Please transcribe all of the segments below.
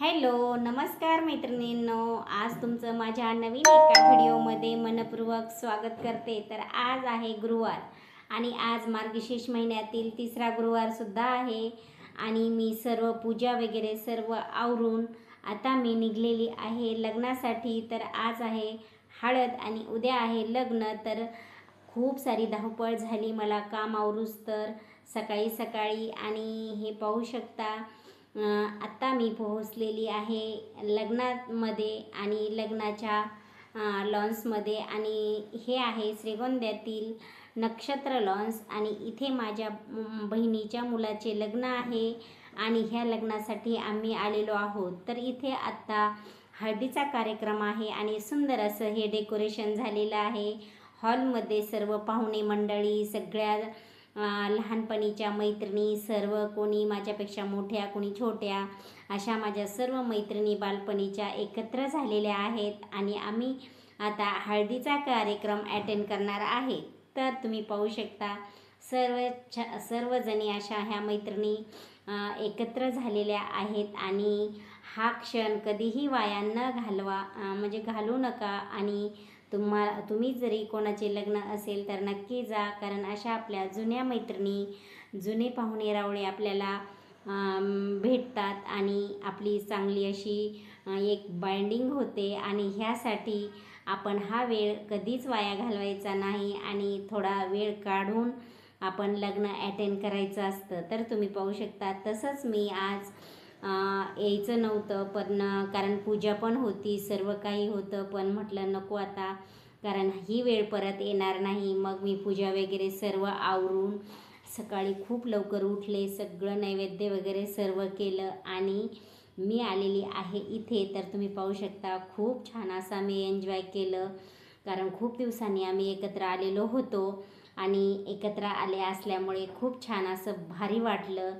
Hello नमस्कार मैत्रिणींनो. आज तुमचं माझ्या नवीन एका व्हिडिओमध्ये मनपूर्वक स्वागत करते. तर आज आहे गुरुवार आणि आज मार्गशीर्ष महिन्यातील तिसरा गुरुवारसुद्धा आहे आणि मी सर्व पूजा वगैरे सर्व आवरून आता मी निघलेली आहे लग्नासाठी. तर आज आहे हळद आणि उद्या आहे लग्न. तर खूप सारी धावपळ झाली मला काम आवरूस तर सकाळी सकाळी आणि हे पाहू शकता आत्ता मी पोहोचलेली आहे लग्नामध्ये आणि लग्नाच्या लॉन्समध्ये आणि हे आहे श्रीगोंद्यातील नक्षत्र लॉन्स आणि इथे माझ्या बहिणीच्या मुलाचे लग्न आहे आणि ह्या लग्नासाठी आम्ही आलेलो आहोत. तर इथे आत्ता हळदीचा कार्यक्रम आहे आणि सुंदर असं हे डेकोरेशन झालेलं आहे. हॉलमध्ये सर्व पाहुणे मंडळी सगळ्या लहानपणीच्या मैत्रिणी सर्व कोणी माझ्यापेक्षा मोठ्या कोणी छोट्या अशा माझ्या सर्व मैत्रिणी बालपणीच्या एकत्र झालेल्या आहेत आणि आम्ही आता हळदीचा कार्यक्रम अटेंड करणार आहे. तर तुम्ही पाहू शकता सर्व छ सर्वजणी अशा ह्या मैत्रिणी एकत्र झालेल्या आहेत आणि हा क्षण कधीही वाया न घालवा म्हणजे घालू नका आणि तुम्हाला तुम्ही जरी कोणाचे लग्न असेल तर नक्की जा कारण अशा आपल्या जुन्या मैत्रिणी जुने पाहुणे रावळे आपल्याला भेटतात आणि आपली चांगली अशी एक बाइंडिंग होते आणि ह्यासाठी आपण हा वेळ कधीच वाया घालवायचा नाही आणि थोडा वेळ काढून आपण लग्न अटेंड करायचं असतं. तर तुम्ही पाहू शकता तसंच मी आज यायचं नव्हतं. पण कारण पूजा पण होती सर्व काही होतं. पण म्हटलं नको आता कारण ही वेळ परत येणार नाही. मग मी पूजा वगैरे सर्व आवरून सकाळी खूप लवकर उठले. सगळं नैवेद्य वगैरे सर्व केलं आणि मी आलेली आहे इथे. तर तुम्ही पाहू शकता खूप छान असा मी एन्जॉय केलं. कारण खूप दिवसांनी आम्ही एकत्र आलेलो होतो आणि एकत्र आले असल्यामुळे खूप छान असं भारी वाटलं.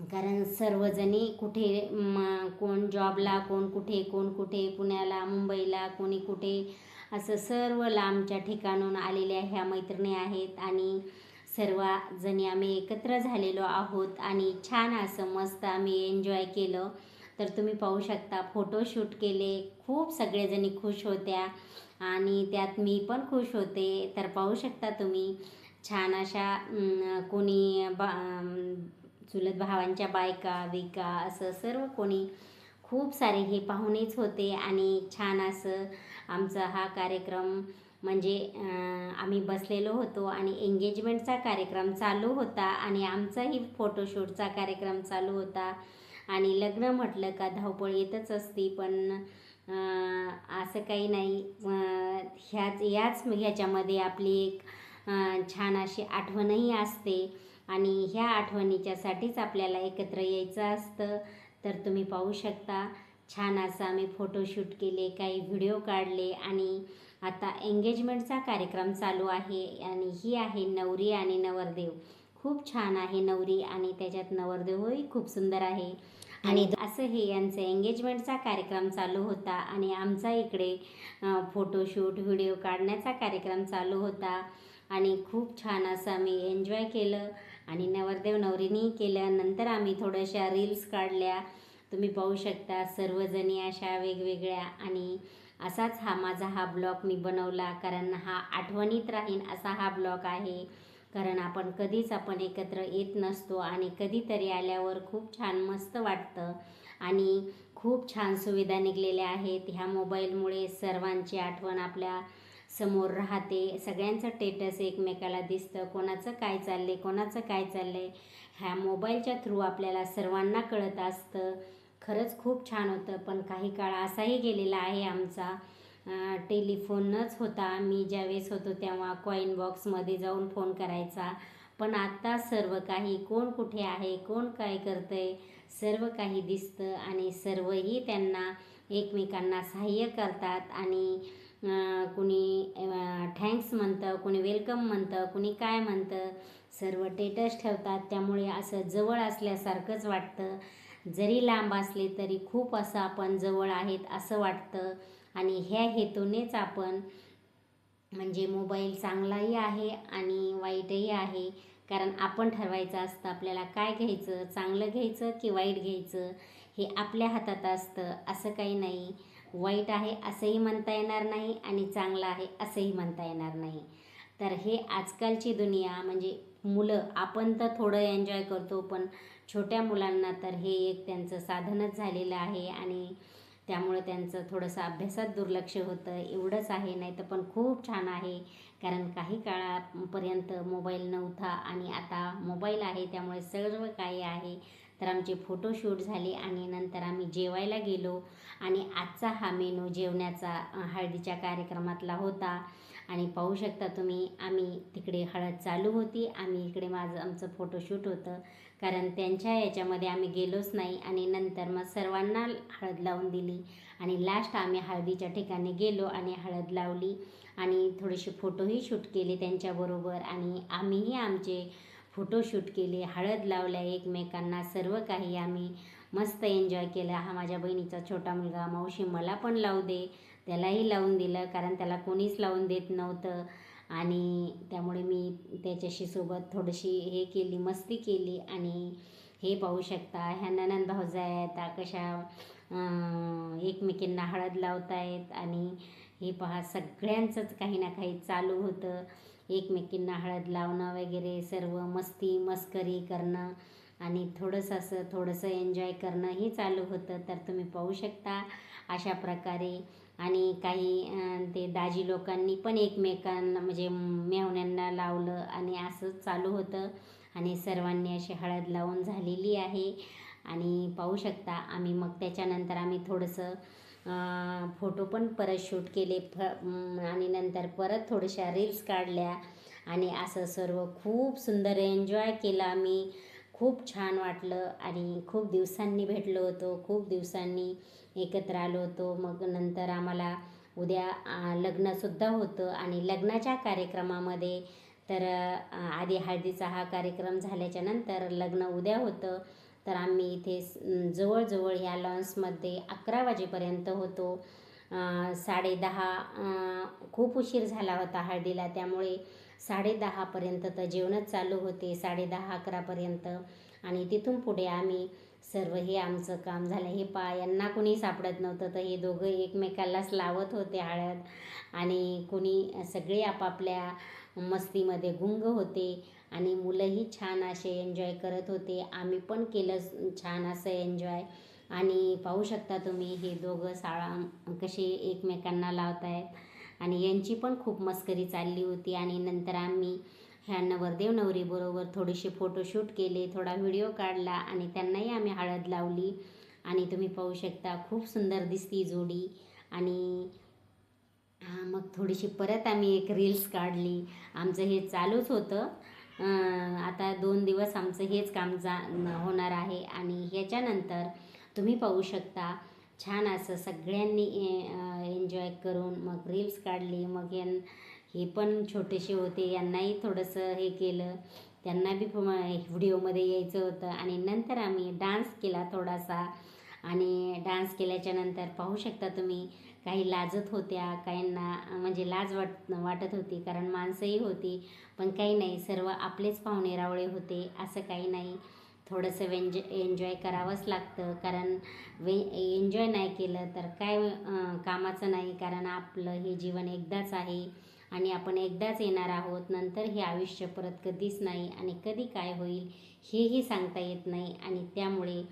कारण सर्वजणी कुठे म, कोण जॉबला कोण कुठे कोण कुठे पुण्याला मुंबईला कोणी कुठे असं सर्व लांबच्या ठिकाणून आलेल्या ह्या मैत्रिणी आहेत आणि सर्व जणी आम्ही एकत्र झालेलो आहोत आणि छान असं मस्त आम्ही एन्जॉय केलं. तर तुम्ही पाहू शकता फोटोशूट केले. खूप सगळेजणी खुश होत्या आणि त्यात मी पण खुश होते. तर पाहू शकता तुम्ही छान अशा कोणी बा चुलत भावांच्या बायका बिका असं सर्व कोणी खूप सारे हे पाहुणेच होते आणि छान असं आमचा हा कार्यक्रम म्हणजे आम्ही बसलेलो होतो आणि एंगेजमेंटचा कार्यक्रम चालू होता आणि आमचाही फोटोशूटचा कार्यक्रम चालू होता. आणि लग्न म्हटलं का धावपळ येतच असती पण असं काही नाही. ह्याच याच ह्याच्यामध्ये आपली एक छान अशी आठवणही असते. आणि ह्या आठवणीच्यासाठीच आपल्याला एकत्र यायचं असतं. तर तुम्ही पाहू शकता छान असं आम्ही फोटोशूट केले काही व्हिडिओ काढले आणि आता एंगेजमेंटचा कार्यक्रम चालू आहे आणि ही आहे नवरी आणि नवरदेव. खूप छान आहे नवरी आणि त्याच्यात नवरदेवही खूप सुंदर आहे. आणि असं हे यांचं एंगेजमेंटचा कार्यक्रम चालू होता आणि आमचा इकडे फोटोशूट व्हिडिओ काढण्याचा कार्यक्रम चालू होता. आणि खूप छान असं आम्ही एन्जॉय केलं. आणि नवरदेव नवरीनी केल्यानंतर आम्ही थोड्याशा रील्स काढल्या. तुम्ही पाहू शकता सर्वजणी अशा वेगवेगळ्या आणि असाच हा माझा हा ब्लॉग मी बनवला कारण हा आठवणीत राहीन असा हा ब्लॉग आहे. कारण आपण कधीच आपण एकत्र येत नसतो आणि कधीतरी आल्यावर खूप छान मस्त वाटतं. आणि खूप छान सुविधा निघलेल्या आहेत. ह्या मोबाईलमुळे सर्वांची आठवण आपल्या समोर राहते. सगळ्यांचं टेटस एकमेकाला दिसतं. कोणाचं काय चाललंय कोणाचं काय चाललंय ह्या मोबाईलच्या थ्रू आपल्याला सर्वांना कळत असतं. खरंच खूप छान होतं पण काही काळ असाही गेलेला आहे आमचा. टेलिफोनच होता. मी ज्यावेळेस होतो तेव्हा कॉईन बॉक्समध्ये जाऊन फोन करायचा. पण आत्ता सर्व काही कोण कुठे आहे कोण काय करतंय सर्व काही दिसतं आणि सर्वही त्यांना एकमेकांना सहाय्य करतात आणि कुणी थँक्स म्हणतं कुणी वेलकम म्हणतं कुणी काय म्हणतं सर्व टेटस ठेवतात. त्यामुळे असं जवळ असल्यासारखंच वाटतं. जरी लांब असले तरी खूप असं आपण जवळ आहेत असं वाटतं. आणि ह्या हेतूनेच आपण म्हणजे मोबाईल चांगलाही आहे आणि वाईटही आहे. कारण आपण ठरवायचं असतं आपल्याला काय घ्यायचं चांगलं घ्यायचं की वाईट घ्यायचं हे आपल्या हातात असतं. असं काही नाही. वाईट आहे असंही म्हणता येणार नाही आणि चांगलं आहे असंही म्हणता येणार नाही. तर हे आजकालची दुनिया म्हणजे मुलं आपण तर थोडं एन्जॉय करतो पण छोट्या मुलांना तर हे एक त्यांचं साधनच झालेलं आहे आणि त्यामुळे त्यांचं थोडंसं अभ्यासात दुर्लक्ष होतं एवढंच आहे. नाही तर पण खूप छान आहे कारण काही काळापर्यंत मोबाईल नव्हता आणि आता मोबाईल आहे त्यामुळे सर्व काही आहे. तर आमचे फोटोशूट झाले आणि नंतर आम्ही जेवायला गेलो. आणि आजचा हा मेनू जेवण्याचा हळदीच्या कार्यक्रमातला होता. आणि पाहू शकता तुम्ही आम्ही तिकडे हळद चालू होती. आम्ही इकडे माझं आमचं फोटोशूट होतं. कारण त्यांच्या याच्यामध्ये आम्ही गेलोच नाही. आणि नंतर मग सर्वांना हळद लावून दिली. आणि लास्ट आम्ही हळदीच्या ठिकाणी गेलो आणि हळद लावली. आणि थोडेसे फोटोही शूट केले त्यांच्याबरोबर. आणि आम्हीही आमचे फोटोशूट केले हळद लावल्या एकमेकांना सर्व काही आम्ही मस्त एन्जॉय केलं. हा माझ्या बहिणीचा छोटा मुलगा मावशी मला पण लावू दे. त्यालाही लावून दिलं कारण त्याला कोणीच लावून देत नव्हतं. आणि त्यामुळे मी त्याच्याशी सोबत थोडीशी हे केली मस्ती केली. आणि हे पाहू शकता ह्या ननंद भाऊजा आहेत कशा एकमेकींना हळद लावतायत. आणि हे पहा सगळ्यांचंच काही ना काही चालू होतं. एकमेकींना हळद लावणं वगैरे सर्व मस्ती मस्करी करणं आणि थोडंसं असं थोडंसं एन्जॉय करणंही चालू होतं. तर तुम्ही पाहू शकता अशा प्रकारे. आणि काही ते दाजी लोकांनी पण एकमेकांना म्हणजे मेवण्यांना लावलं आणि असं चालू होतं. आणि सर्वांनी अशी हळद लावून झालेली आहे. आणि पाहू शकता आम्ही मग त्याच्यानंतर आम्ही थोडंसं फोटो पण परत शूट केले. फ आणि नंतर परत थोड्याशा रील्स काढल्या. आणि असं सर्व खूप सुंदर एन्जॉय केला आम्ही. खूप छान वाटलं. आणि खूप दिवसांनी भेटलो होतो. खूप दिवसांनी एकत्र आलो होतो. मग नंतर आम्हाला उद्या लग्नसुद्धा होतं. आणि लग्नाच्या कार्यक्रमामध्ये तर आधी हळदीचा हा कार्यक्रम झाल्याच्यानंतर लग्न उद्या होतं. तर आम्ही इथे जवळजवळ ह्या लॉन्समध्ये अकरा वाजेपर्यंत होतो. साडे साडेदहा खूप उशीर झाला होता हळदीला त्यामुळे साडेदहापर्यंत तर जेवणच चालू होते साडेदहा अकरापर्यंत आणि तिथून पुढे आम्ही सर्व हे आमचं काम झालं. हे पा यांना कोणी सापडत नव्हतं. तर हे दोघं एकमेकालाच लावत होते हळद. आणि कोणी सगळे आपापल्या मस्तीमध्ये गुंग होते. आणि मुलंही छान असे एन्जॉय करत होते. आम्ही पण केलं छान असं एन्जॉय आणि पाहू शकता तुम्ही हे दोघं साळा कसे एकमेकांना लावत आहेत आणि यांची पण खूप मस्करी चालली होती. आणि नंतर आम्ही ह्या नवरदेव नवरीबरोबर थोडेसे फोटोशूट केले थोडा व्हिडिओ काढला आणि त्यांनाही आम्ही हळद लावली. आणि तुम्ही पाहू शकता खूप सुंदर दिसती जोडी. आणि मग थोडीशी परत आम्ही एक रील्स काढली. आमचं हे चालूच होतं. आता दोन दिवस आमचं हेच काम जा होणार आहे. आणि ह्याच्यानंतर तुम्ही पाहू शकता छान असं सगळ्यांनी एन्जॉय करून मग रील्स काढली. मग यां हे पण छोटेसे होते यांनाही थोडंसं हे केलं. त्यांना बी व्हिडिओमध्ये यायचं होतं आणि नंतर आम्ही डान्स केला थोडासा. आणि डान्स केल्याच्यानंतर पाहू शकता तुम्ही काही लाजत होत्या काहींना म्हणजे लाज वाट वाटत होती कारण माणसंही होती. पण काही नाही सर्व आपलेच पाहुणे रावळे होते असं काही नाही. थोडंसं वेंज एन्जॉय करावंच लागतं कारण वे एन्जॉय नाही केलं तर काय कामाचं नाही कारण आपलं हे जीवन एकदाच आहे. आणि आपण एकदाच येणार आहोत. नंतर हे आयुष्य परत कधीच नाही आणि कधी काय होईल हेही सांगता येत नाही. आणि त्यामुळे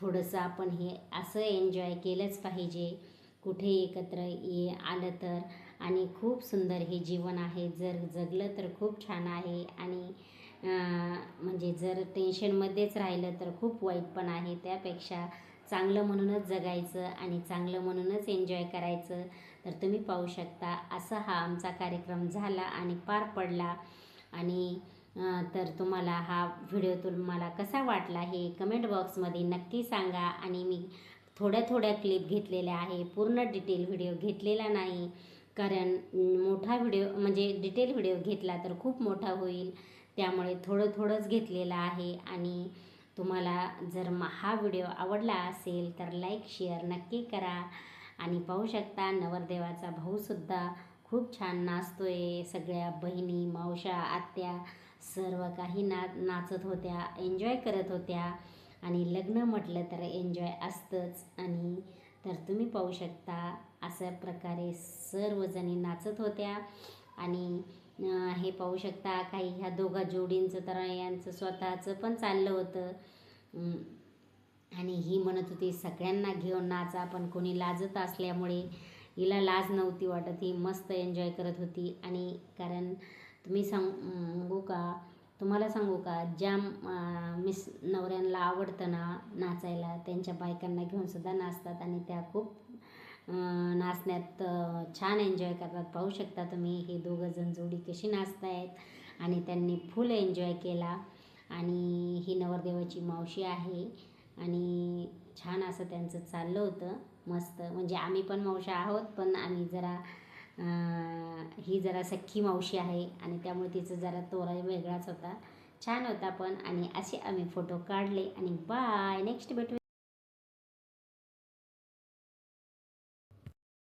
थोडंसं आपण हे असं एन्जॉय केलंच पाहिजे. कुठे एकत्र ये आलं तर. आणि खूप सुंदर हे जीवन आहे. जर जगलं तर खूप छान आहे. आणि म्हणजे जर टेन्शनमध्येच राहिलं तर खूप वाईट पण आहे. त्यापेक्षा चांगलं म्हणूनच जगायचं आणि चांगलं म्हणूनच एन्जॉय करायचं तर तुम्ही पाहू शकता. असा हा आमचा कार्यक्रम झाला आणि पार पडला. आणि तर तुम्हाला हा व्हिडिओ तुम्हाला कसा वाटला हे कमेंट बॉक्समध्ये नक्की सांगा. आणि मी थोड्या थोड्या क्लिप घेतलेल्या आहे. पूर्ण डिटेल व्हिडिओ घेतलेला नाही. कारण मोठा व्हिडिओ म्हणजे डिटेल व्हिडिओ घेतला तर खूप मोठा होईल. त्यामुळे थोडं थोडंच घेतलेलं आहे. आणि तुम्हाला जर म हा व्हिडिओ आवडला असेल तर लाईक शेअर नक्की करा. आणि पाहू शकता नवरदेवाचा भाऊसुद्धा खूप छान नाचतोय. सगळ्या बहिणी मावशा आत्या सर्व काही ना नाचत होत्या एन्जॉय करत होत्या. आणि लग्न म्हटलं तर एन्जॉय असतंच. आणि तर तुम्ही पाहू शकता अशा प्रकारे सर्वजणी नाचत होत्या. आणि हे पाहू शकता काही ह्या दोघा जोडींचं तर यांचं स्वतःचं पण चाललं होतं. आणि ही म्हणत होती सगळ्यांना घेऊन नाचा पण कोणी लाजत असल्यामुळे हिला लाज नव्हती वाटत. ही मस्त एन्जॉय करत होती. आणि कारण तुम्ही सांगू का तुम्हाला सांगू का ज्या मिस नवऱ्यांना आवडतं ना नाचायला त्यांच्या बायकांना घेऊन सुद्धा नाचतात आणि त्या खूप नाचण्यात छान एन्जॉय करतात. पाहू शकता तुम्ही हे दोघं जण जोडी कशी नाचतायत आणि त्यांनी फुल एन्जॉय केला. आणि ही नवरदेवाची मावशी आहे आणि छान असं त्यांचं चाललं होतं. मस्त. म्हणजे आम्ही पण मावशा आहोत पण आम्ही जरा ही जरा सख्खी मावशी आहे आणि त्यामुळे तिचं जरा तोरा वेगळाच होता. छान होता पण आणि असे आम्ही फोटो काढले आणि बाय. नेक्स्ट भेटू.